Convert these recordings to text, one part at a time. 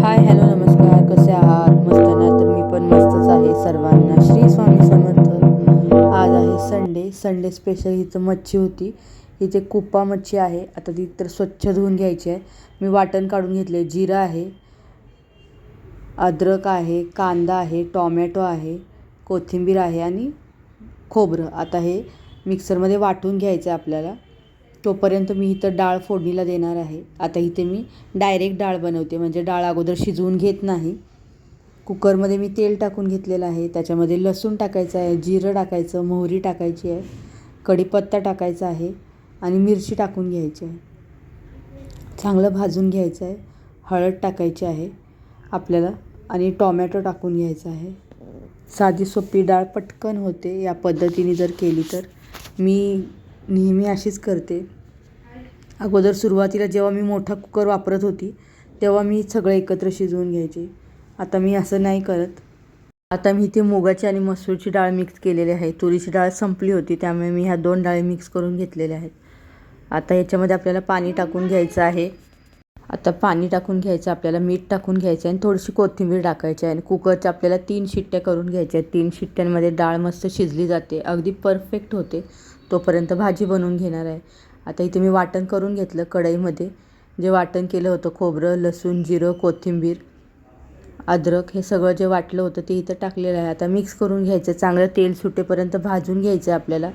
Hi hello नमस्कार. कसे आहात? मस्त ना? तर मी पण मस्तच आहे सर्वांना. श्री स्वामी समर्थ. आज आहे संडे. संडे स्पेशल इथं मच्छी होती. इथे कुप्पा मच्छी आहे. आता ती तर स्वच्छ धुवून घ्यायची आहे. मी वाटण काढून घेतले. जिरं आहे अद्रक आहे कांदा आहे टॉमॅटो आहे कोथिंबीर आहे आणि खोबरं. आता हे मिक्सरमध्ये वाटून घ्यायचं आहे आपल्याला. तोपर्यंत मी इथं डाळ फोडणीला देणार आहे. आता इथे मी डायरेक्ट डाळ बनवते. म्हणजे डाळ अगोदर शिजवून घेत नाही. कुकरमध्ये मी तेल टाकून घेतलेलं आहे. त्याच्यामध्ये लसूण टाकायचं आहे जिरं टाकायचं मोहरी टाकायची आहे कढीपत्ता टाकायचा आहे आणि मिरची टाकून घ्यायची आहे. चांगलं भाजून घ्यायचं आहे. हळद टाकायची आहे आपल्याला आणि टॉमॅटो टाकून घ्यायचा आहे. साधी सोपी डाळ पटकन होते या पद्धतीने जर केली तर. मी नेहमी अशीच करते. अगोदर सुरुवातीला जेव्हा मी मोठा कुकर वापरत होती तेव्हा मी सगळं एकत्र शिजवून घ्यायचे. आता मी असं नाही करत. आता मी इथे मुगाची आणि मसूरची डाळ मिक्स केलेली आहे. तुरीची डाळ संपली होती त्यामुळे मी ह्या दोन डाळी मिक्स करून घेतलेल्या आहेत. आता याच्यामध्ये आपल्याला पाणी टाकून घ्यायचं आहे. आता पाणी टाकून घ्यायचं आपल्याला मीठ टाकून घ्यायचं आहे आणि थोडीशी कोथिंबीर टाकायची आहे. आणि कुकरच्या आपल्याला तीन शिट्ट्या करून घ्यायच्या आहेत. तीन शिट्ट्यांमध्ये डाळ मस्त शिजली जाते. अगदी परफेक्ट होते. तोपर्यंत भाजी बनवून घेणार आहे. आता इथे मी वाटण करून घेतलं कढईमध्ये. जे वाटण केलं होतं खोबरं लसूण जिरं कोथिंबीर अद्रक हे सगळं जे वाटलं होतं ते इथं टाकलेलं आहे. आता मिक्स करून घ्यायचं चांगलं तेल सुटेपर्यंत भाजून घ्यायचं आहे आपल्याला.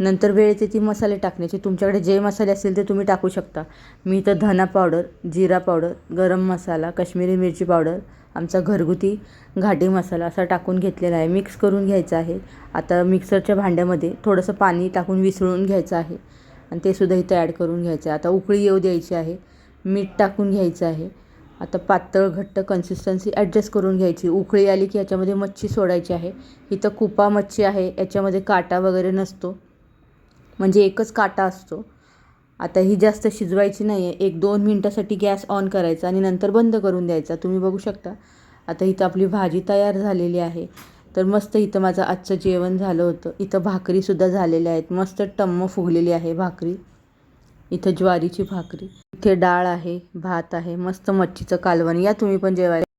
नंतर वेळ येते ती मसाले टाकण्याचे. तुमच्याकडे जे मसाले असतील ते तुम्ही टाकू शकता. मी तर धना पावडर जिरा पावडर गरम मसाला काश्मीरी मिरची पावडर आमचा घरगुती घाटी मसाला असा टाकून घेतलेला आहे. मिक्स करून घ्यायचा आहे. आता मिक्सरच्या भांड्यामध्ये थोडंसं पाणी टाकून विसळून घ्यायचं आहे. आणि ते सुद्धा इथं ॲड करून घ्यायचं आहे. आता उकळी येऊ द्यायची आहे. मीठ टाकून घ्यायचं आहे. आता पातळ घट्ट कन्सिस्टन्सी ॲडजस्ट करून घ्यायची. उकळी आली की याच्यामध्ये मच्छी सोडायची आहे. इथं कुपा मच्छी आहे. याच्यामध्ये काटा वगैरे नसतो. म्हणजे एकच काटा असतो. आता ही जास्त शिजवायची नाही आहे एक दोन मिनटासाठी गॅस ऑन करायचा आणि नंतर बंद करून द्यायचा. तुम्ही बघू शकता. आता इथं आपली भाजी तयार झालेली आहे. तर मस्त इथं माझं आजचं जेवण झालं होतं. इथं भाकरीसुद्धा झालेल्या आहेत. मस्त टम्म फुगलेली आहे भाकरी. इथं ज्वारीची भाकरी. इथे डाळ आहे भात आहे. मस्त मच्छीचं कालवण. या तुम्ही पण जेवायला